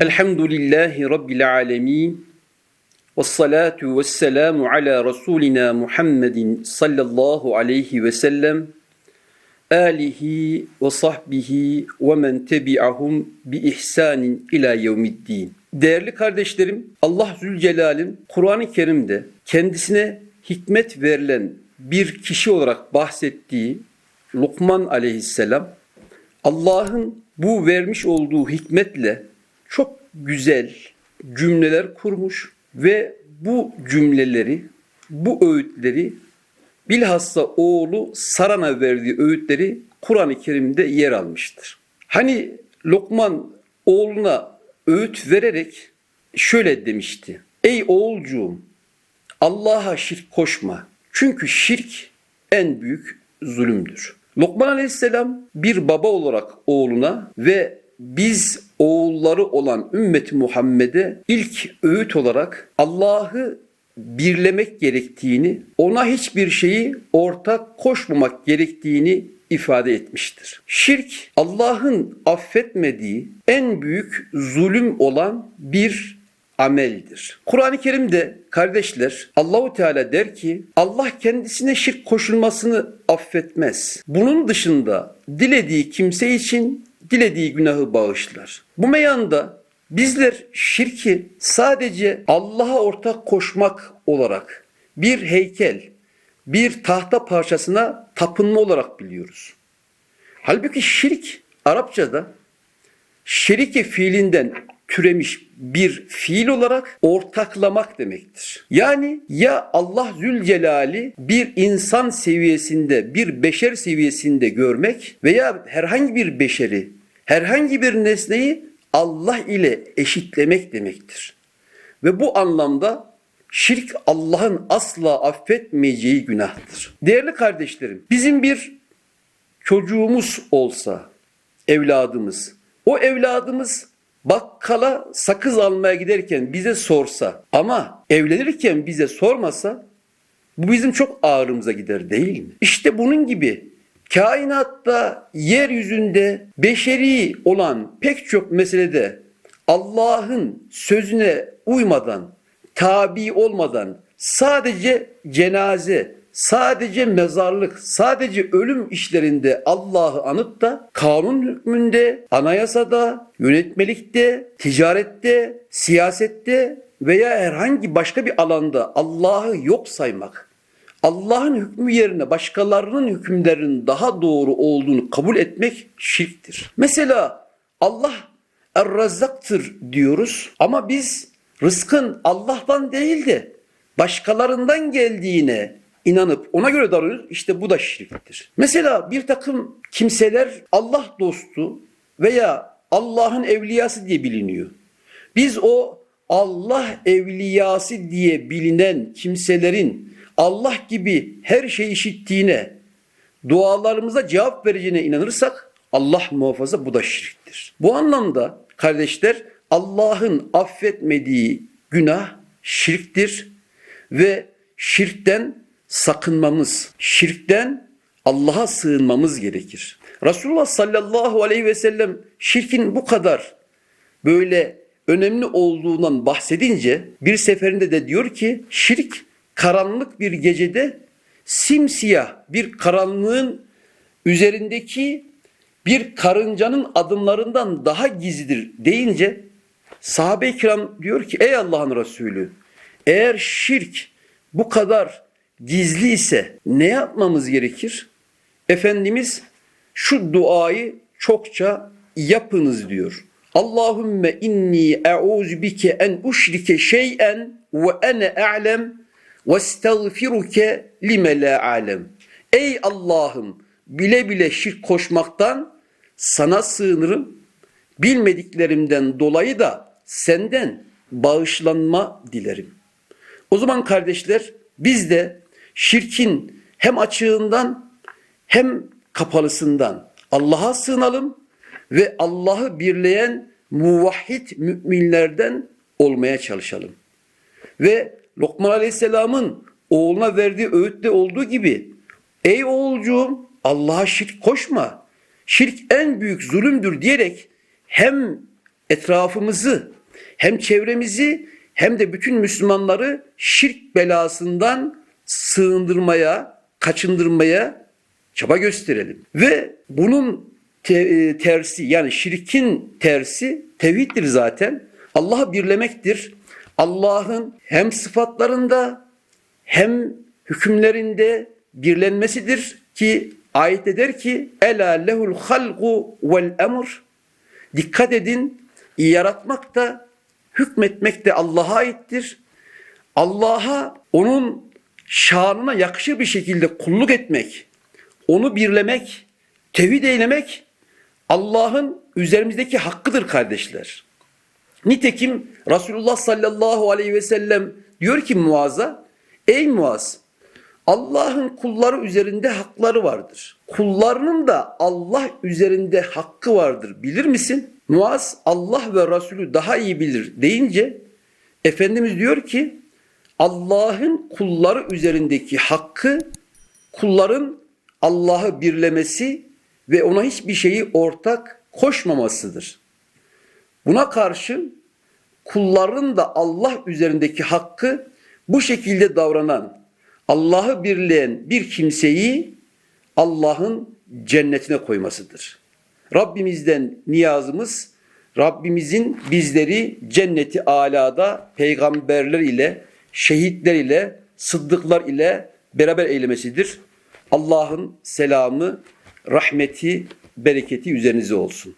Elhamdülillahi Rabbil alemin. Ve salatu ve selamu ala Resulina Muhammedin sallallahu aleyhi ve sellem. Alihi ve sahbihi ve men tebi'ahum bi ihsanin ila yevmiddin. Değerli kardeşlerim, Allah Zülcelal'in Kur'an-ı Kerim'de kendisine hikmet verilen bir kişi olarak bahsettiği Lokman aleyhisselam, Allah'ın bu vermiş olduğu hikmetle çok güzel cümleler kurmuş ve bu cümleleri, bu öğütleri bilhassa oğlu Saran'a verdiği öğütleri Kur'an-ı Kerim'de yer almıştır. Hani Lokman oğluna öğüt vererek şöyle demişti. Ey oğulcuğum Allah'a şirk koşma. Çünkü şirk en büyük zulümdür. Lokman Aleyhisselam bir baba olarak oğluna ve biz oğulları olan ümmeti Muhammed'e ilk öğüt olarak Allah'ı birlemek gerektiğini, ona hiçbir şeyi ortak koşmamak gerektiğini ifade etmiştir. Şirk Allah'ın affetmediği en büyük zulüm olan bir ameldir. Kur'an-ı Kerim'de kardeşler Allahu Teala der ki Allah kendisine şirk koşulmasını affetmez. Bunun dışında dilediği kimse için dilediği günahı bağışlar. Bu meyanda bizler şirki sadece Allah'a ortak koşmak olarak bir heykel, bir tahta parçasına tapınma olarak biliyoruz. Halbuki şirk Arapçada şerike fiilinden türemiş bir fiil olarak ortaklamak demektir. Yani ya Allah Zülcelal'i bir insan seviyesinde, bir beşer seviyesinde görmek veya herhangi bir beşeri, herhangi bir nesneyi Allah ile eşitlemek demektir. Ve bu anlamda şirk Allah'ın asla affetmeyeceği günahtır. Değerli kardeşlerim, bizim bir çocuğumuz olsa, evladımız, o evladımız bakkala sakız almaya giderken bize sorsa ama evlenirken bize sormasa bu bizim çok ağrımıza gider değil mi? İşte bunun gibi kainatta, yeryüzünde beşeri olan pek çok meselede Allah'ın sözüne uymadan, tabi olmadan sadece cenaze, sadece mezarlık, sadece ölüm işlerinde Allah'ı anıp da kanun hükmünde, anayasada, yönetmelikte, ticarette, siyasette veya herhangi başka bir alanda Allah'ı yok saymak, Allah'ın hükmü yerine başkalarının hükümlerinin daha doğru olduğunu kabul etmek şirktir. Mesela Allah Er-Razzaktır diyoruz ama biz rızkın Allah'tan değil de başkalarından geldiğine inanıp ona göre davranıyoruz. İşte bu da şirktir. Mesela bir takım kimseler Allah dostu veya Allah'ın evliyası diye biliniyor. Biz o Allah evliyası diye bilinen kimselerin Allah gibi her şeyi işittiğine, dualarımıza cevap vereceğine inanırsak Allah muhafaza bu da şirktir. Bu anlamda kardeşler Allah'ın affetmediği günah şirktir ve şirkten sakınmamız, şirkten Allah'a sığınmamız gerekir. Resulullah sallallahu aleyhi ve sellem şirkin bu kadar böyle önemli olduğundan bahsedince bir seferinde de diyor ki şirk karanlık bir gecede simsiyah bir karanlığın üzerindeki bir karıncanın adımlarından daha gizlidir deyince sahabe-i kiram diyor ki ey Allah'ın Resulü eğer şirk bu kadar gizli ise ne yapmamız gerekir? Efendimiz şu duayı çokça yapınız diyor. Allahümme inni e'ûzu bike en uşrike şey'en ve ene a'lem ve estağfiruke lime la alem. Ey Allah'ım bile bile şirk koşmaktan sana sığınırım. Bilmediklerimden dolayı da senden bağışlanma dilerim. O zaman kardeşler biz de şirkin hem açığından hem kapalısından Allah'a sığınalım ve Allah'ı birleyen muvahhid müminlerden olmaya çalışalım. Ve Lokman Aleyhisselam'ın oğluna verdiği öğütte olduğu gibi ey oğulcuğum Allah'a şirk koşma. Şirk en büyük zulümdür diyerek hem etrafımızı hem çevremizi hem de bütün Müslümanları şirk belasından sığındırmaya, kaçındırmaya çaba gösterelim. Ve bunun te- e, tersi yani şirkin tersi tevhiddir zaten. Allah'ı birlemektir. Allah'ın hem sıfatlarında hem hükümlerinde birlenmesidir ki ayet der ki ela lehul halgu vel emr dikkat edin yaratmak da hükmetmek de Allah'a aittir. Allah'a onun şanına yakışır bir şekilde kulluk etmek, onu birlemek, tevhid eylemek Allah'ın üzerimizdeki hakkıdır kardeşler. Nitekim Resulullah sallallahu aleyhi ve sellem diyor ki Muaz'a, ey Muaz Allah'ın kulları üzerinde hakları vardır. Kullarının da Allah üzerinde hakkı vardır bilir misin? Muaz Allah ve Resulü daha iyi bilir deyince Efendimiz diyor ki Allah'ın kulları üzerindeki hakkı kulların Allah'ı birlemesi ve ona hiçbir şeyi ortak koşmamasıdır. Buna karşın kulların da Allah üzerindeki hakkı bu şekilde davranan, Allah'ı birleyen bir kimseyi Allah'ın cennetine koymasıdır. Rabbimizden niyazımız Rabbimizin bizleri cenneti alada peygamberler ile, şehitler ile, sıddıklar ile beraber eylemesidir. Allah'ın selamı, rahmeti, bereketi üzerinize olsun.